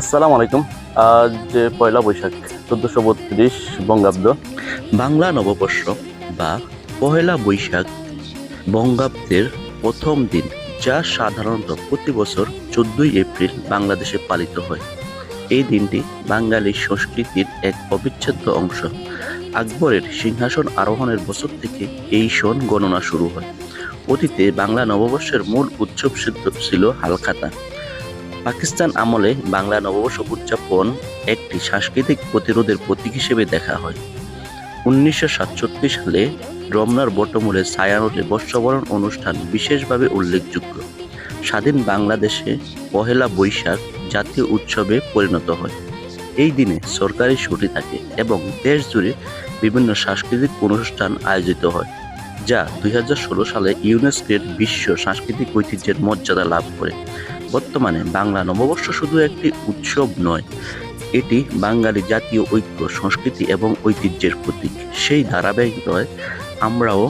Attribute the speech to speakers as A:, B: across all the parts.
A: আসসালামু আলাইকুম। আজ পয়লা বৈশাখ, চোদ্দোশো বত্রিশ বঙ্গাব্দ।
B: বাংলা নববর্ষ বা পহেলা বৈশাখ বঙ্গাব্দের প্রথম দিন যা সাধারণত প্রতি বছর চোদ্দই এপ্রিল বাংলাদেশে পালিত হয়। এই দিনটি বাঙালি সংস্কৃতির এক অবিচ্ছেদ্য অংশ। আকবরের সিংহাসন আরোহণের বছর থেকে এই সন গণনা শুরু হয়। অতীতে বাংলা নববর্ষের মূল উৎসব ছিল হালখাতা। পাকিস্তান আমলে বাংলা নববর্ষ উদযাপন একটি সাংস্কৃতিক প্রতিরোধের প্রতীক হিসেবে দেখা হয়। উনিশশো সাতষট্টি সালে রমনার বটমূলে ছায়ানটে বর্ষবরণ অনুষ্ঠান বিশেষভাবে উল্লেখযোগ্য। স্বাধীন বাংলাদেশে পহেলা বৈশাখ জাতীয় উৎসবে পরিণত হয়। এই দিনে সরকারি ছুটি থাকে এবং দেশ জুড়ে বিভিন্ন সাংস্কৃতিক অনুষ্ঠান আয়োজিত হয়, যা দুই হাজার ষোলো সালে ইউনেস্কোর বিশ্ব সাংস্কৃতিক ঐতিহ্যের মর্যাদা লাভ করে। বর্তমানে বাংলা নববর্ষ শুধু একটি উৎসব নয়, এটি বাঙালি জাতীয় ঐক্য, সংস্কৃতি এবং ঐতিহ্যের প্রতীক। সেই ধারাবাহিকতায় আমরাও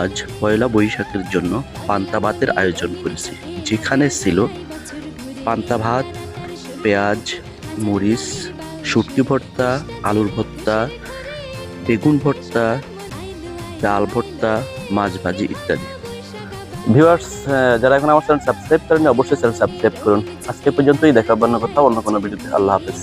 B: আজ পয়লা বৈশাখের জন্য পান্তা ভাতের আয়োজন করেছি, যেখানে ছিল পান্তা ভাত, পেঁয়াজ, মরিচ, শুটকি ভর্তা, আলুর ভর্তা, বেগুন ভর্তা, ডাল ভর্তা, মাছ ভাজি ইত্যাদি।
A: ভিউয়ার্স যারা এখন আমার চ্যানেল সাবস্ক্রাইব করেন অবশ্যই চ্যানেল সাবস্ক্রাইব করুন। আজকে পর্যন্তই, দেখা অন্য কথা অন্য কোনো ভিডিওতে। আল্লাহ হাফেজ।